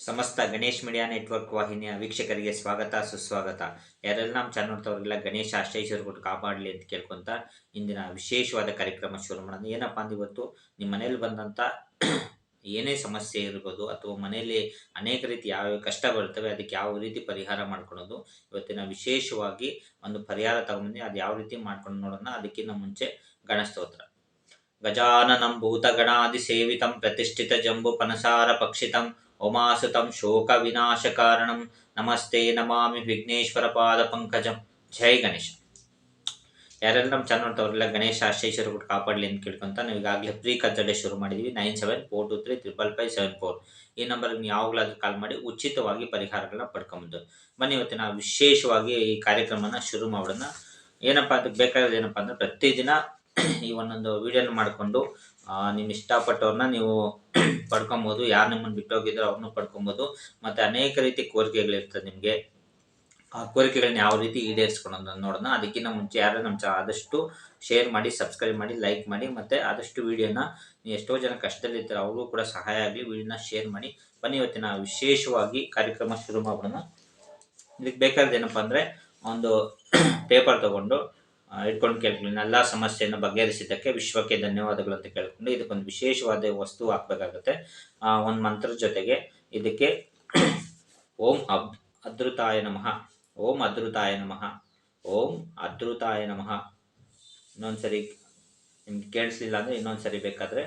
ಸಮಸ್ತ Ganesh media network ವಾಹಿನಿಯ ವೀಕ್ಷಕರಿಗೆ ಸ್ವಾಗತ, ಸುಸ್ವಾಗತ. ಯಾರೆಲ್ಲ ನಮ್ಮ ಚಾನಲ್ ನೋಡ್ತವ್ರಿಗೆಲ್ಲ ಗಣೇಶ ಆಶ್ರಯಿಸಿದ್ರು ಕೊಟ್ಟು ಕಾಪಾಡಲಿ ಅಂತ ಕೇಳ್ಕೊಂತ ಇಂದಿನ ವಿಶೇಷವಾದ ಕಾರ್ಯಕ್ರಮ ಶುರು ಮಾಡೋದು ಏನಪ್ಪ ಅಂದ್ರೆ ಇವತ್ತು ನಿಮ್ಮ ಮನೇಲಿ ಬಂದಂಥ ಏನೇ ಸಮಸ್ಯೆ ಇರ್ಬೋದು ಅಥವಾ ಮನೆಯಲ್ಲಿ ಅನೇಕ ರೀತಿ ಯಾವ ಕಷ್ಟ ಬರ್ತವೆ ಅದಕ್ಕೆ ಯಾವ ರೀತಿ ಪರಿಹಾರ ಮಾಡ್ಕೊಳೋದು, ಇವತ್ತಿನ ವಿಶೇಷವಾಗಿ ಒಂದು ಪರಿಹಾರ ತಗೊಂಡಿ ಅದು ಯಾವ ರೀತಿ ಮಾಡ್ಕೊಂಡು ನೋಡೋಣ, ಅದಕ್ಕಿಂತ ಮುಂಚೆ ಗಣಸ್ತೋತ್ರ. ಗಜಾನನಂ ಭೂತಗಣಾದಿ ಸೇವಿತಂ ಪ್ರತಿಷ್ಠಿತ ಜಂಬು ಪನಸಾರ ಪಕ್ಷಿತಂ ಉಮಾಸುತಂ ಶೋಕ ವಿನಾಶ ಕಾರಣಂ ನಮಸ್ತೆ ನಮಾಮಿ ವಿಘ್ನೇಶ್ವರ ಪಾದ ಪಂಕಜಂ. ಜೈ ಗಣೇಶ. ಯಾರೆಲ್ಲ ನಮ್ಮ ಚಾನಲ್ ನೋಡ್ತಾವ್ರೆಲ್ಲ ಗಣೇಶ ಆಶ್ರಯಿಸರು ಬಿಟ್ಟು ಕಾಪಾಡಲಿ ಅಂತ ಕೇಳ್ಕೊಂತ ನಾವು ಈಗಾಗಲೇ ಫ್ರೀ ಕತ್ತಡೆ ಶುರು ಮಾಡಿದ್ವಿ. Nine seven four two three triple five seven four ಈ ನಂಬರ್ಗೆ ನೀವು ಯಾವಾಗಲಾದ್ರೂ ಕಾಲ್ ಮಾಡಿ ಉಚಿತವಾಗಿ ಪರಿಹಾರಗಳನ್ನ ಪಡ್ಕೊಂಬೋದು. ಬನ್ನಿ ನಾವು ವಿಶೇಷವಾಗಿ ಈ ಕಾರ್ಯಕ್ರಮನ ಶುರು ಮಾಡೋಣ. ಏನಪ್ಪ ಅದಕ್ಕೆ ಬೇಕಾಗಿರೋದು ಏನಪ್ಪ ಅಂದ್ರೆ ಪ್ರತಿದಿನ ಈ ಒಂದೊಂದು ವಿಡಿಯೋನ ಮಾಡಿಕೊಂಡು ನಿಮ್ಮ ಇಷ್ಟಪಟ್ಟವ್ರನ್ನ ನೀವು ಪಡ್ಕೊಬೋದು, ಯಾರು ನಿಮ್ಮನ್ನು ಬಿಟ್ಟೋಗಿದ್ರು ಅವ್ರನ್ನೂ ಪಡ್ಕೊಬೋದು, ಮತ್ತು ಅನೇಕ ರೀತಿ ಕೋರಿಕೆಗಳಿರ್ತದೆ ನಿಮಗೆ. ಆ ಕೋರಿಕೆಗಳನ್ನ ಯಾವ ರೀತಿ ಈಡೇರಿಸ್ಕೊಳೋದು ನೋಡೋಣ. ಅದಕ್ಕಿಂತ ಮುಂಚೆ ಯಾರು ನಮ್ಮ ಆದಷ್ಟು ಶೇರ್ ಮಾಡಿ ಸಬ್ಸ್ಕ್ರೈಬ್ ಮಾಡಿ ಲೈಕ್ ಮಾಡಿ, ಮತ್ತು ಆದಷ್ಟು ವಿಡಿಯೋನ ಎಷ್ಟೋ ಜನ ಕಷ್ಟದಲ್ಲಿರ್ತಾರೆ ಅವರು ಕೂಡ ಸಹಾಯ ಆಗಲಿ, ವಿಡಿಯೋನ ಶೇರ್ ಮಾಡಿ. ಬನ್ನಿ ಇವತ್ತಿನ ವಿಶೇಷವಾಗಿ ಕಾರ್ಯಕ್ರಮ ಶುರು ಮಾಡೋಣ ಇದಕ್ಕೆ ಬೇಕಾದ ಏನಪ್ಪ ಅಂದರೆ, ಒಂದು ಪೇಪರ್ ತಗೊಂಡು ಇಟ್ಕೊಂಡು ಕೇಳ್ಕೊಂಡು ಎಲ್ಲ ಸಮಸ್ಯೆಯನ್ನು ಬಗೆಹರಿಸಿದ್ದಕ್ಕೆ ವಿಶ್ವಕ್ಕೆ ಧನ್ಯವಾದಗಳು ಅಂತ ಕೇಳ್ಕೊಂಡು ಇದಕ್ಕೊಂದು ವಿಶೇಷವಾದ ವಸ್ತು ಹಾಕಬೇಕಾಗುತ್ತೆ. ಒಂದು ಮಂತ್ರದ ಜೊತೆಗೆ ಇದಕ್ಕೆ ಓಂ ಅಬ್ ಅದೃತಾಯ ನಮಃ. ಓಂ ಅದೃತಾಯ ನಮಃ. ಓಂ ಅದೃತಾಯ ನಮಃ. ಇನ್ನೊಂದ್ಸರಿ ನಿಮ್ಗೆ ಕೇಳಿಸ್ಲಿಲ್ಲ ಅಂದರೆ ಇನ್ನೊಂದು ಸರಿ ಬೇಕಾದರೆ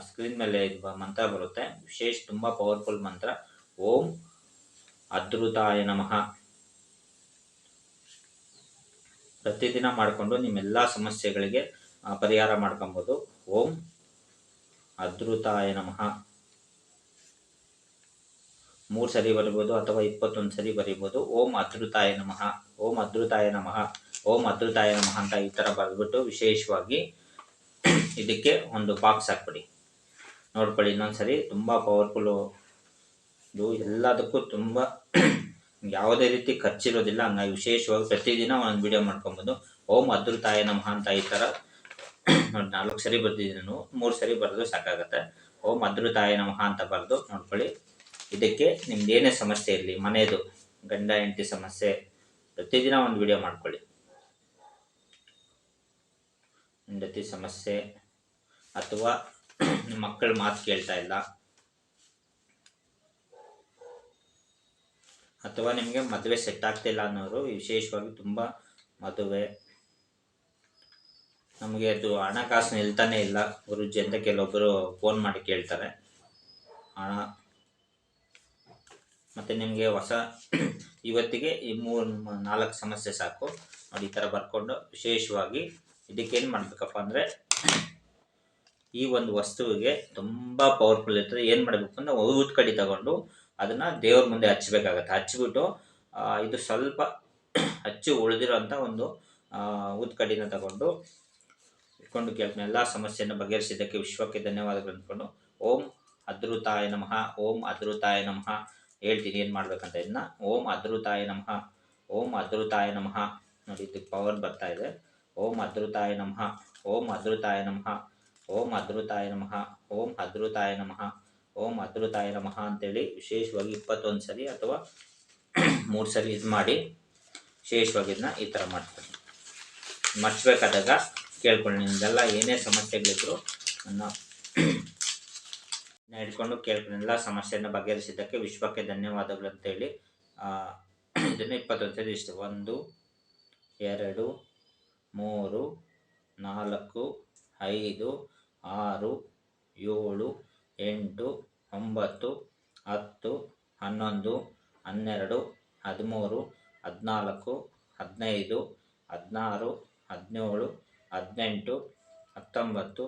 ಸ್ಕ್ರೀನ್ ಮೇಲೆ ಇದು ಮಂತ್ರ ಬರುತ್ತೆ. ವಿಶೇಷ, ತುಂಬ ಪವರ್ಫುಲ್ ಮಂತ್ರ. ಓಂ ಅದೃತಾಯ ನಮಃ. ಪ್ರತಿದಿನ ಮಾಡಿಕೊಂಡು ನಿಮ್ಮೆಲ್ಲ ಸಮಸ್ಯೆಗಳಿಗೆ ಪರಿಹಾರ ಮಾಡ್ಕೊಬೋದು. ಓಂ ಅದೃತಾಯ ನಮಃ. ಮೂರು ಸರಿ ಬರಿಬೋದು ಅಥವಾ ಇಪ್ಪತ್ತೊಂದು ಸರಿ ಬರಿಬೋದು. ಓಂ ಅದೃತಾಯ ನಮಃ. ಓಂ ಅದೃತಾಯ ನಮಃ. ಓಂ ಅದೃತಾಯ ನಮಃ ಅಂತ ಈ ಥರ ಬರೆದ್ಬಿಟ್ಟು ವಿಶೇಷವಾಗಿ ಇದಕ್ಕೆ ಒಂದು ಬಾಕ್ಸ್ ಹಾಕ್ಬಿಡಿ. ನೋಡ್ಕೊಳ್ಳಿ ಇನ್ನೊಂದ್ಸರಿ. ತುಂಬ ಪವರ್ಫುಲ್ಲು ಇದು ಎಲ್ಲದಕ್ಕೂ ತುಂಬ ಯಾವುದೇ ರೀತಿ ಖರ್ಚಿರೋದಿಲ್ಲ. ಹಂಗಾಗಿ ವಿಶೇಷವಾಗಿ ಪ್ರತಿದಿನ ಒಂದು ವಿಡಿಯೋ ಮಾಡ್ಕೊಬೋದು ಓಂ ಅದೃತಾಯ ನಮಃ ಅಂತ ಈ ಥರ ನೋಡಿ ನಾಲ್ಕು ಸರಿ ಬರ್ದಿದ್ದೀನಿ ನಾನು. ಮೂರು ಸರಿ ಬರೆದು ಸಾಕಾಗತ್ತೆ. ಓಂ ಅದೃತಾಯ ನಮಃ ಅಂತ ಬರೆದು ನೋಡ್ಕೊಳ್ಳಿ. ಇದಕ್ಕೆ ನಿಮ್ದು ಏನೇ ಸಮಸ್ಯೆ ಇರಲಿ ಮನೆಯದು ಗಂಡ, ಹೆಂಡತಿ ಸಮಸ್ಯೆ, ಪ್ರತಿದಿನ ಒಂದು ವಿಡಿಯೋ ಮಾಡ್ಕೊಳ್ಳಿ. ಹೆಂಡತಿ ಸಮಸ್ಯೆ ಅಥವಾ ನಿಮ್ಮ ಮಕ್ಕಳ ಮಾತು ಕೇಳ್ತಾ ಇಲ್ಲ. ಅಥವಾ ನಿಮಗೆ ಮದುವೆ ಸೆಟ್ ಆಗ್ತಿಲ್ಲ ಅನ್ನೋರು ವಿಶೇಷವಾಗಿ ತುಂಬ ಮದುವೆ. ನಮಗೆ ಅದು ಹಣಕಾಸು ನಿಲ್ತಾನೆ ಇಲ್ಲ. ಗುರುಜಿ ಅಂತ ಕೆಲವೊಬ್ಬರು ಫೋನ್ ಮಾಡಿ ಕೇಳ್ತಾರೆ. ಹಣ. ಮತ್ತು ನಿಮಗೆ ಹೊಸ ಇವತ್ತಿಗೆ ಈ ಮೂರು, ನಾಲ್ಕು ಸಮಸ್ಯೆ ಸಾಕು. ನೋಡಿ, ಈ ಥರ ಬರ್ಕೊಂಡು ವಿಶೇಷವಾಗಿ ಇದಕ್ಕೇನು ಮಾಡಬೇಕಪ್ಪ ಅಂದರೆ ಈ ಒಂದು ವಸ್ತುವಿಗೆ ತುಂಬ ಪವರ್ಫುಲ್ ಇರ್ತದೆ. ಏನು ಮಾಡಬೇಕು ಅಂದರೆ ಊದ್ ಕಡಿ ತಗೊಂಡು ಅದನ್ನು ದೇವ್ರ ಮುಂದೆ ಹಚ್ಚಬೇಕಾಗತ್ತೆ ಹಚ್ಬಿಟ್ಟು ಇದು ಸ್ವಲ್ಪ ಹಚ್ಚಿ ಉಳಿದಿರೋಂಥ ಒಂದು ಉತ್ಕಡಿನ ತಗೊಂಡು ಇಟ್ಕೊಂಡು ಕೇಳ್ತೀನಿ. ಎಲ್ಲ ಸಮಸ್ಯೆಯನ್ನು ಬಗೆಹರಿಸಿದ್ದಕ್ಕೆ ವಿಶ್ವಕ್ಕೆ ಧನ್ಯವಾದಗಳು ಅಂದ್ಕೊಂಡು, ಓಂ ಅದೃತಾಯ ನಮಃ, ಓಂ ಅದೃತಾಯ ನಮಃ. ಹೇಳ್ತೀನಿ ಏನು ಮಾಡ್ಬೇಕಂತ. ಇದನ್ನ ಓಂ ಅದೃತಾಯ ನಮಃ, ಓಂ ಅದೃತಾಯ ನಮಃ. ನೋಡಿ ಇದಕ್ಕೆ ಪವರ್ ಬರ್ತಾ ಇದೆ. ಓಂ ಅದೃತಾಯ ನಮಃ, ಓಂ ಅದೃತಾಯ ನಮಃ, ಓಂ ಅದೃತಾಯ ನಮಃ, ಓಂ ಅದೃತಾಯ ನಮಃ. ಓಂ ಅದೃತಾಯ ನಮಃ ಅಂತೇಳಿ ವಿಶೇಷವಾಗಿ ಇಪ್ಪತ್ತೊಂದು ಸರಿ ಅಥವಾ ಮೂರು ಸರಿ ಇದು ಮಾಡಿ ವಿಶೇಷವಾಗಿ ಇದನ್ನ ಈ ಥರ ಮಾಡ್ತೀನಿ ಮರ್ಚಬೇಕಾದಾಗ ಕೇಳ್ಕೊಳ್ಳಿ. ನಿಮ್ದೆಲ್ಲ ಏನೇ ಸಮಸ್ಯೆಗಳಿದ್ರು ನನ್ನ ಹಿಡ್ಕೊಂಡು ಕೇಳ್ಕೊಂಡು ಎಲ್ಲ ಸಮಸ್ಯೆಯನ್ನು ಬಗೆಹರಿಸಿದ್ದಕ್ಕೆ ವಿಶ್ವಕ್ಕೆ ಧನ್ಯವಾದಗಳು ಅಂತೇಳಿ. ಇದನ್ನು ಇಪ್ಪತ್ತೊಂದು ಸರಿ ಇಷ್ಟು. ಒಂದು, ಎರಡು, ಮೂರು, ನಾಲ್ಕು, ಐದು, ಆರು, ಏಳು, ಎಂಟು ಒಂಬತ್ತು, ಹತ್ತು, ಹನ್ನೊಂದು, ಹನ್ನೆರಡು, ಹದಿಮೂರು, ಹದಿನಾಲ್ಕು, ಹದಿನೈದು, ಹದಿನಾರು, ಹದಿನೇಳು, ಹದಿನೆಂಟು, ಹತ್ತೊಂಬತ್ತು,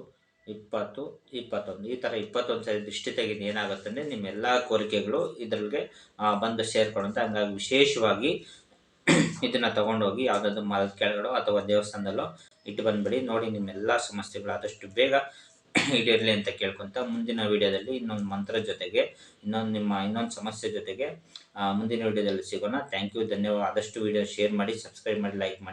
ಇಪ್ಪತ್ತು, ಇಪ್ಪತ್ತೊಂದು. ಈ ಥರ ಇಪ್ಪತ್ತೊಂದು ಸರಿ ದೃಷ್ಟಿ ತೆಗೆದು ಏನಾಗುತ್ತೆ ಅಂದರೆ ನಿಮ್ಮೆಲ್ಲ ಕೋರಿಕೆಗಳು ಇದರೊಳಗೆ ಬಂದು ಸೇರ್ಕೊಳ್ಳುತ್ತೆ ಹಂಗಾಗಿ ವಿಶೇಷವಾಗಿ ಇದನ್ನು ತಗೊಂಡೋಗಿ ಯಾವುದಾದ್ರು ಮರದ ಕೆಳಗಡೆ ಅಥವಾ ದೇವಸ್ಥಾನದಲ್ಲೋ ಇಟ್ಟು ಬಂದ್ಬಿಡಿ. ನೋಡಿ, ನಿಮ್ಮೆಲ್ಲ ಸಮಸ್ಯೆಗಳು ಆದಷ್ಟು ಬೇಗ ಈಡೇರಲಿ ಅಂತ ಕೇಳ್ಕೊತ ಮುಂದಿನ ವಿಡಿಯೋದಲ್ಲಿ ಇನ್ನೊಂದು ಮಂತ್ರ ಜೊತೆಗೆ, ಇನ್ನೊಂದು ನಿಮ್ಮ ಇನ್ನೊಂದು ಸಮಸ್ಯೆ ಜೊತೆಗೆ ಮುಂದಿನ ವಿಡಿಯೋದಲ್ಲಿ ಸಿಗೋಣ. ಥ್ಯಾಂಕ್ ಯು ಧನ್ಯವಾದ. ಆದಷ್ಟು ವಿಡಿಯೋ ಶೇರ್ ಮಾಡಿ ಸಬ್ಸ್ಕ್ರೈಬ್ ಮಾಡಿ ಲೈಕ್ ಮಾಡಿ.